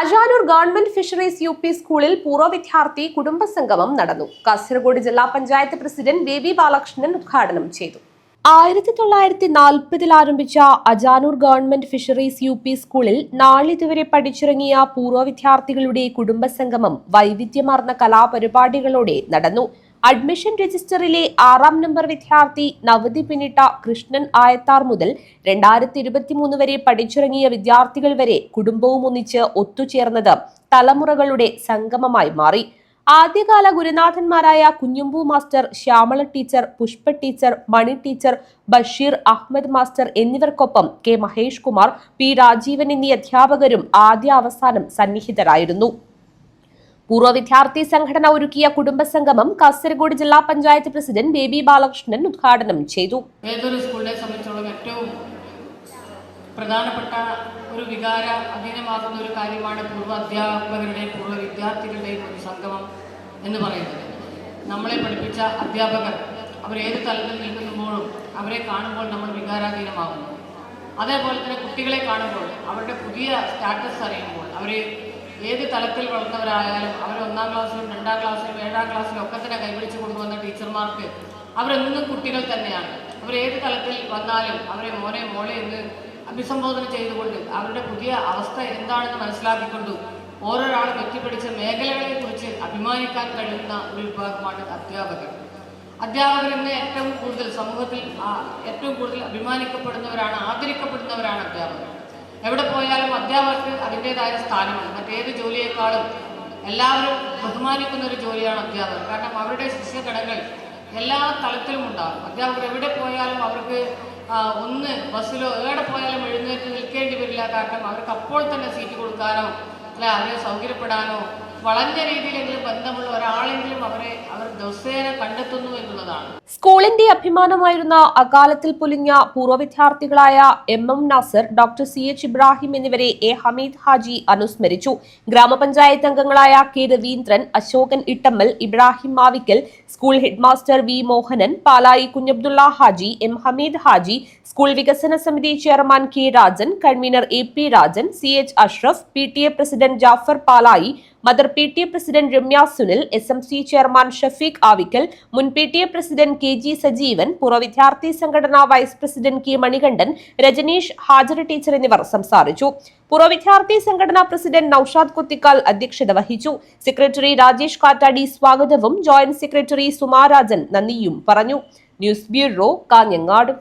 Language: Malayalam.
Ajanur government fisheries U P സ്കൂളിൽ പൂർവ വിദ്യാർത്ഥി കുടുംബസംഗമം നടന്നു. കാസർഗോഡ് ജില്ലാ പഞ്ചായത്ത് പ്രസിഡന്റ് ബേബി ബാലകൃഷ്ണൻ ഉദ്ഘാടനം ചെയ്തു. ആയിരത്തി തൊള്ളായിരത്തി നാൽപ്പതിൽ ആരംഭിച്ച Ajanur government fisheries U P സ്കൂളിൽ നാളിതുവരെ പഠിച്ചിറങ്ങിയ പൂർവ വിദ്യാർത്ഥികളുടെ കുടുംബസംഗമം വൈവിധ്യമാർന്ന കലാപരിപാടികളോടെ നടന്നു. അഡ്മിഷൻ രജിസ്റ്ററിലെ ആറാം നമ്പർ വിദ്യാർത്ഥി നവതി പിന്നിട്ട കൃഷ്ണൻ ആയത്താർ മുതൽ രണ്ടായിരത്തി ഇരുപത്തിമൂന്ന് വരെ പഠിച്ചിറങ്ങിയ വിദ്യാർത്ഥികൾ വരെ കുടുംബവും ഒന്നിച്ച് ഒത്തുചേർന്നത് തലമുറകളുടെ സംഗമമായി മാറി. ആദ്യകാല ഗുരുനാഥന്മാരായ Kunjambu master Shyamala teacher Pushpa teacher Mani teacher Basheer Ahammed master എന്നിവർക്കൊപ്പം കെ മഹേഷ് കുമാർ പി രാജീവൻ എന്നീ അധ്യാപകരും ആദ്യ അവസാനം സന്നിഹിതരായിരുന്നു. പൂർവ വിദ്യാർത്ഥി സംഘടന ഒരുക്കിയ കുടുംബസംഗമം കാസർഗോഡ് ജില്ലാ പഞ്ചായത്ത് പ്രസിഡന്റ് ബേബി ബാലകൃഷ്ണൻ ഉദ്ഘാടനം ചെയ്തു. ഏതൊരു സ്കൂളിനെ സംബന്ധിച്ചോളം ഏറ്റവും പ്രധാനപ്പെട്ട ഒരു വികാര അധീനമാകുന്ന ഒരു കാര്യമാണ് പൂർവ അധ്യാപകരുടെയും പൂർവ വിദ്യാർത്ഥികളുടെയും ഒരു സംഗമം എന്ന് പറയുന്നത്. നമ്മളെ പഠിപ്പിച്ച അധ്യാപകർ അവർ ഏത് തലത്തിൽ നിൽക്കുമ്പോഴും അവരെ കാണുമ്പോൾ നമ്മൾ വികാരാധീനമാകുന്നു. അതേപോലെ തന്നെ കുട്ടികളെ കാണുമ്പോൾ അവരുടെ പുതിയ സ്റ്റാറ്റസ് അറിയുമ്പോൾ അവർ ഏത് തലത്തിൽ വളർന്നവരായാലും അവർ ഒന്നാം ക്ലാസ്സിലും രണ്ടാം ക്ലാസ്സിലും ഏഴാം ക്ലാസ്സിലും ഒക്കെ തന്നെ കൈപിടിച്ച് കൊണ്ടുവന്ന ടീച്ചർമാർക്ക് അവരെന്നും കുട്ടികൾ തന്നെയാണ്. അവർ ഏത് തലത്തിൽ വന്നാലും അവരെ മോനെ മോളെ എന്ന് അഭിസംബോധന ചെയ്തുകൊണ്ട് അവരുടെ പുതിയ അവസ്ഥ എന്താണെന്ന് മനസ്സിലാക്കിക്കൊണ്ടു ഓരോരാളും എത്തിപ്പിടിച്ച മേഖലകളെ കുറിച്ച് അഭിമാനിക്കാൻ കഴിയുന്ന ഒരു വിഭാഗമാണ് അധ്യാപകർ. അധ്യാപകർ ഏറ്റവും കൂടുതൽ സമൂഹത്തിൽ ഏറ്റവും കൂടുതൽ അഭിമാനിക്കപ്പെടുന്നവരാണ് ആദരിക്കപ്പെടുന്നവരാണ് അധ്യാപകർ. എവിടെ പോയാലും അധ്യാപകർക്ക് അതിന്റെതായ സ്ഥാനമാണ് മറ്റേത് ജോലിയേക്കാളും എല്ലാവരും ബഹുമാനിക്കുന്ന ഒരു ജോലിയാണ് അധ്യാപകർ. കാരണം അവരുടെ ശിഷ്യഗണങ്ങൾ എല്ലാ തലത്തിലും ഉണ്ടാകും. അധ്യാപകർ എവിടെ പോയാലും അവർക്ക് ഒന്ന് ബസ്സിലോ എവിടെ പോയാലും എഴുന്നേറ്റ് നിൽക്കേണ്ടി വരില്ല. കാരണം അവർക്ക് അപ്പോൾ തന്നെ സീറ്റ് കൊടുക്കാനോ അല്ലെ അവരെ സൗകര്യപ്പെടാനോ വളഞ്ഞ രീതിയിലെങ്കിലും ബന്ധമുള്ള ഒരാളെങ്കിലും അവരെ അവർ ദിവസേന കണ്ടെത്തുന്നു എന്നുള്ളതാണ്. സ്കൂളിന്റെ അഭിമാനമായിരുന്ന അകാലത്തിൽ പൊലിഞ്ഞ പൂർവ വിദ്യാർത്ഥികളായ M M Nasar doctor C H Ibrahim എന്നിവരെ എ ഹമീദ് ഹാജി അനുസ്മരിച്ചു. ഗ്രാമപഞ്ചായത്ത് അംഗങ്ങളായ K Raveendran Ashokan Ittammal Ibrahim Mavikkal school headmaster V Mohanan Palayi Kunhabdulla Haji M Hameed Haji school വികസന സമിതി chairman K Rajan convenor A P Rajan C H Ashraf P T A president Jafar Palayi mother P T A president Ramya Sunil S M C chairman Shafeeq Avikkal മുൻ P T A president K G Sajeevan പൂർവ വിദ്യാർത്ഥി സംഘടനാ vice president K Manikandan Rajaneesh Hajara teacher എന്നിവർ സംസാരിച്ചു. പൂർവ വിദ്യാർത്ഥി സംഘടനാ പ്രസിഡന്റ് നൌഷാദ് കുത്തിക്കാൽ അധ്യക്ഷത വഹിച്ചു. സെക്രട്ടറി രാജേഷ് കാറ്റാടി സ്വാഗതവും ജോയിന്റ് സെക്രട്ടറി സുമാരാജൻ നന്ദിയും പറഞ്ഞു. News bureau Kanhangad.